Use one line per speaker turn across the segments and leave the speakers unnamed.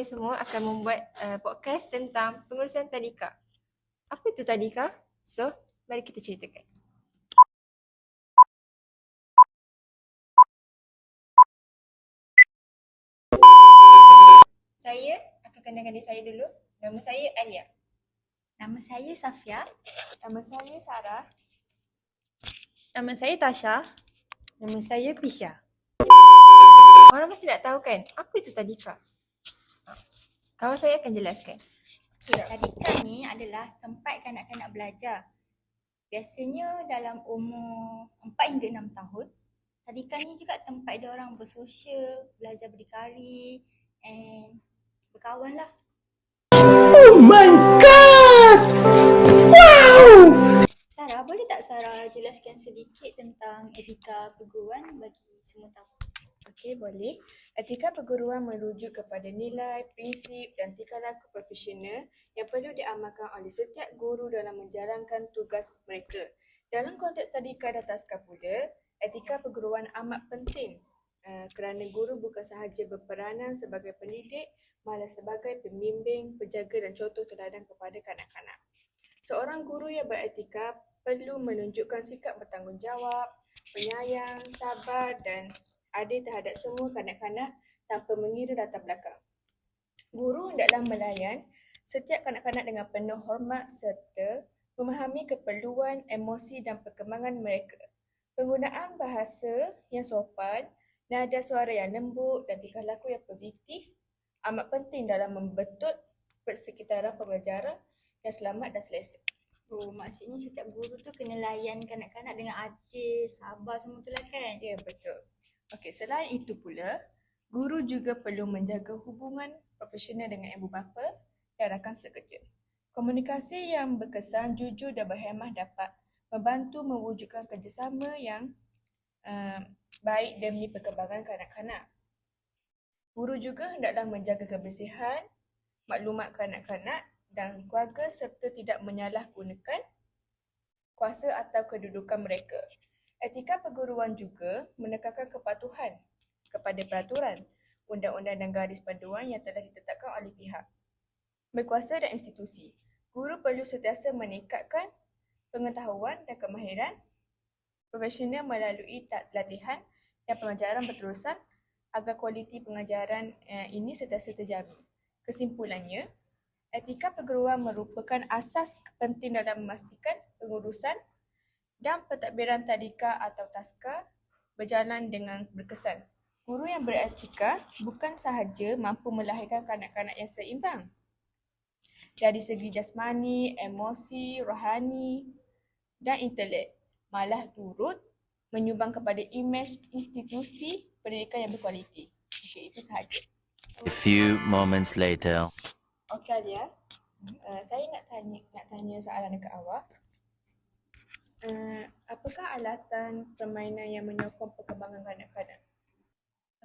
kami semua akan membuat uh, podcast tentang pengurusan tadika. Apa itu tadika? So, mari kita ceritakan. Saya akan kenalkan diri saya dulu. Nama saya Alia.
Nama saya Safia.
Nama saya Sarah.
Nama saya Tasha. Nama saya Pisha.
Orang mesti nak tahu kan, apa itu tadika? Kawan saya akan jelaskan.
Okay, tadika ni adalah tempat kanak-kanak belajar. Biasanya dalam umur 4 hingga 6 tahun. Tadika ni juga tempat dia orang bersosial, belajar berdikari and berkawan lah. Sarah, boleh tak Sarah jelaskan sedikit tentang etika perguruan bagi semua tahu?
Okey, boleh. Etika perguruan merujuk kepada nilai, prinsip dan tingkah laku profesional yang perlu diamalkan oleh setiap guru dalam menjalankan tugas mereka. Dalam konteks tadika dan taska pula, etika perguruan amat penting uh, kerana guru bukan sahaja berperanan sebagai pendidik, malah sebagai pembimbing, penjaga dan contoh teladan kepada kanak-kanak. Seorang guru yang beretika perlu menunjukkan sikap bertanggungjawab, penyayang, sabar dan adil terhadap semua kanak-kanak tanpa mengira latar belakang. Guru hendaklah melayan setiap kanak-kanak dengan penuh hormat serta memahami keperluan, emosi dan perkembangan mereka. Penggunaan bahasa yang sopan, nada suara yang lembut dan tingkah laku yang positif amat penting dalam membentuk persekitaran pembelajaran yang selamat dan selesa.
Oh, maksudnya setiap guru tu kena layan kanak-kanak dengan adil, sabar semua tu lah kan?
Ya, betul. Okey, selain itu pula, guru juga perlu menjaga hubungan profesional dengan ibu bapa dan rakan sekerja. Komunikasi yang berkesan, jujur dan berhemah dapat membantu mewujudkan kerjasama yang uh, baik demi perkembangan kanak-kanak. Guru juga hendaklah menjaga kebersihan, maklumat kanak-kanak dan keluarga serta tidak menyalahgunakan kuasa atau kedudukan mereka. Etika perguruan juga menekankan kepatuhan kepada peraturan, undang-undang dan garis panduan yang telah ditetapkan oleh pihak berkuasa dan institusi. Guru perlu sentiasa meningkatkan pengetahuan dan kemahiran profesional melalui latihan dan pengajaran berterusan agar kualiti pengajaran eh, ini sentiasa terjamin. Kesimpulannya, Etika perguruan merupakan asas penting dalam memastikan pengurusan dan pentadbiran tadika atau taska berjalan dengan berkesan. Guru yang beretika bukan sahaja mampu melahirkan kanak-kanak yang seimbang dari segi jasmani, emosi, rohani dan intelek, malah turut menyumbang kepada imej institusi pendidikan yang berkualiti. Okey, itu sahaja.
A few moments later.
Okey Alia, uh, saya nak tanya nak tanya soalan dekat awak. Uh, apakah alatan permainan yang menyokong perkembangan kanak-kanak?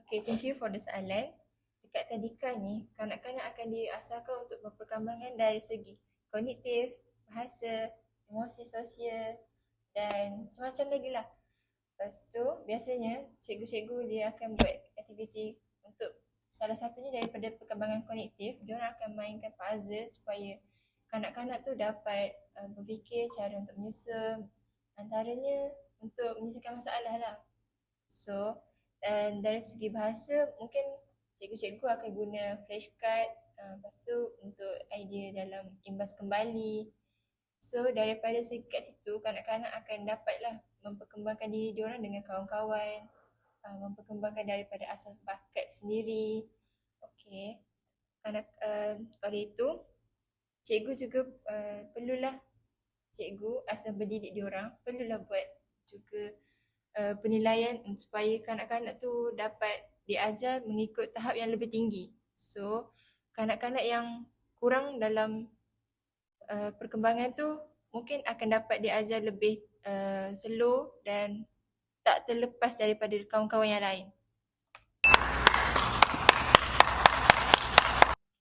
Okay, thank you for the soalan. Dekat tadika ni, kanak-kanak akan diasahkan untuk berperkembangan dari segi kognitif, bahasa, emosi sosial dan macam-macam lagi lah. Lepas tu, biasanya cikgu-cikgu dia akan buat aktiviti untuk salah satunya daripada perkembangan kognitif, dia orang akan mainkan puzzle supaya kanak-kanak tu dapat uh, berfikir cara untuk menyusun antaranya untuk menyelesaikan masalah lah. So, dan dari segi bahasa mungkin cikgu-cikgu akan guna flashcard uh, lepas tu untuk idea dalam imbas kembali. So daripada segi kat situ kanak-kanak akan dapatlah memperkembangkan diri diorang dengan kawan-kawan uh, memperkembangkan daripada asas bakat sendiri. Okey. Anak uh, oleh itu cikgu juga uh, perlulah cikgu asal berdidik diorang perlulah buat juga uh, penilaian supaya kanak-kanak tu dapat diajar mengikut tahap yang lebih tinggi. So, kanak-kanak yang kurang dalam uh, perkembangan tu mungkin akan dapat diajar lebih uh, slow dan tak terlepas daripada kawan-kawan yang lain.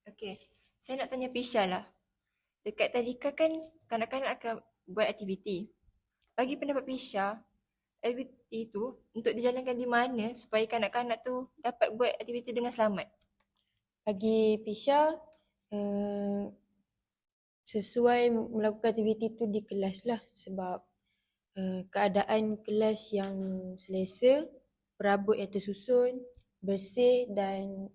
Okay, saya nak tanya Pisha lah. Dekat tadika kan kanak-kanak akan buat aktiviti. Bagi pendapat Pisha, aktiviti tu untuk dijalankan di mana supaya kanak-kanak tu dapat buat aktiviti dengan selamat?
bagi Pisha uh, sesuai melakukan aktiviti tu di kelas lah sebab uh, keadaan kelas yang selesa, perabot yang tersusun, bersih dan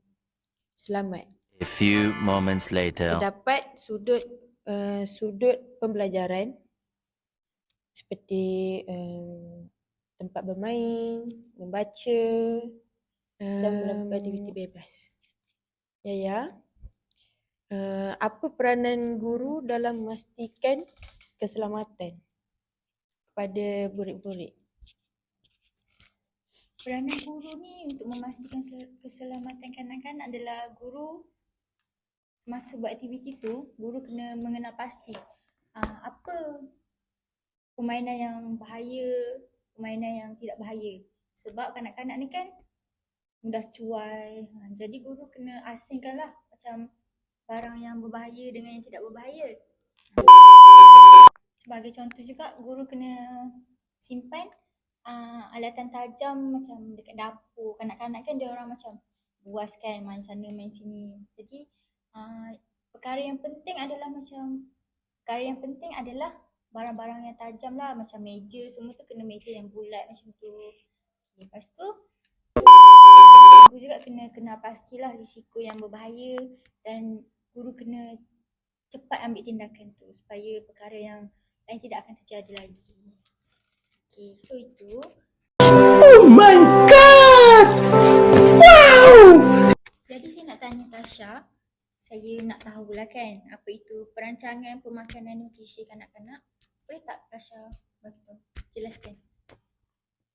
selamat.
A few moments later.
Terdapat sudut uh, sudut pembelajaran seperti um, tempat bermain, membaca dan melakukan aktiviti bebas. Ya ya. Uh, apa peranan guru dalam memastikan keselamatan kepada murid-murid?
Peranan guru ni untuk memastikan sel- keselamatan kanak-kanak adalah guru semasa buat aktiviti tu, guru kena mengenal pasti uh, apa permainan yang bahaya, permainan yang tidak bahaya. Sebab kanak-kanak ni kan mudah cuai. Ha, jadi guru kena asingkanlah macam barang yang berbahaya dengan yang tidak berbahaya. Sebagai contoh juga guru kena simpan uh, alatan tajam macam dekat dapur. Kanak-kanak kan dia orang macam buas kan main sana main sini. Jadi uh, perkara yang penting adalah macam perkara yang penting adalah barang-barang yang tajam lah macam meja semua tu kena meja yang bulat macam tu. Okay, lepas tu guru juga kena kenal pastilah risiko yang berbahaya dan guru kena cepat ambil tindakan tu supaya perkara yang lain tidak akan terjadi lagi. Okay, so itu. Oh my god! Wow! Jadi saya nak tanya Tasha, saya nak tahulah kan apa itu perancangan pemakanan nutrisi kanak-kanak. Boleh tak Tasha bagi tahu? Jelaskan.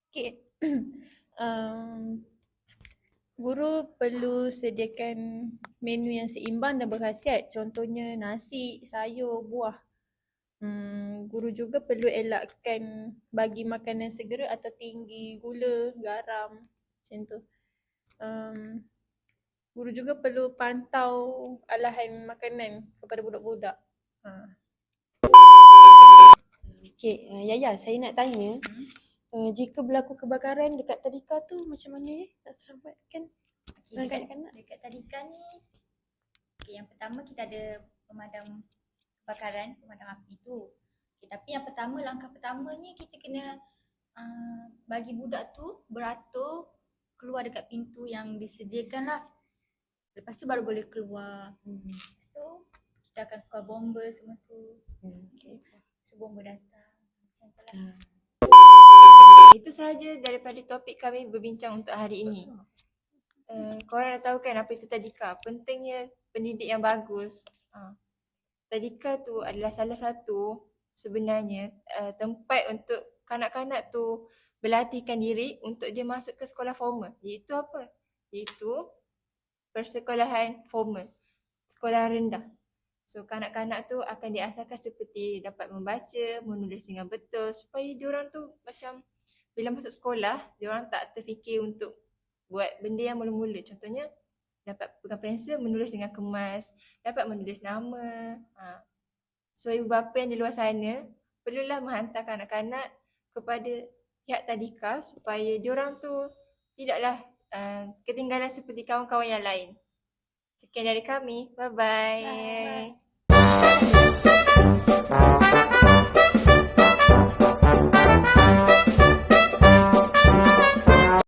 Okay. um, guru perlu sediakan menu yang seimbang dan berkhasiat. Contohnya nasi, sayur, buah. Hmm, guru juga perlu elakkan bagi makanan segera atau tinggi gula, garam, macam tu. Um, guru juga perlu pantau alahan makanan kepada budak-budak. Ha.
Okey, uh, Yaya, saya nak tanya,
Hmm?
uh, jika berlaku kebakaran dekat tadika tu macam mana eh nak selamatkan
Okay,
uh,
dekat,
kanak-kanak?
dekat tadika ni, okay, yang pertama kita ada pemadam kebakaran, pemadam api tu. Okay, tapi yang pertama, langkah pertamanya kita kena uh, bagi budak tu beratur keluar dekat pintu yang disediakan lah. Lepas tu baru boleh keluar.
Hmm.
Lepas tu kita akan tukar bomba semua tu.
Hmm, okay.
So bomba datang. Macam tu lah.
Uh,
Itu sahaja daripada topik kami berbincang untuk hari ini. Uh, korang dah tahu kan apa itu tadika? Pentingnya pendidik yang bagus. Uh, tadika tu adalah salah satu sebenarnya uh, tempat untuk kanak-kanak tu berlatihkan diri untuk dia masuk ke sekolah formal. Iaitu apa? Iaitu persekolahan formal. Sekolah rendah. So kanak-kanak tu akan diasahkan seperti dapat membaca, menulis dengan betul supaya diorang tu macam bila masuk sekolah, diorang tak terfikir untuk buat benda yang mula-mula. Contohnya dapat pegang pensel, menulis dengan kemas, dapat menulis nama. Ha. So ibu bapa yang di luar sana perlulah menghantar kanak-kanak kepada pihak tadika supaya diorang tu tidaklah uh, ketinggalan seperti kawan-kawan yang lain. Sekian dari kami. Bye-bye.
Bye.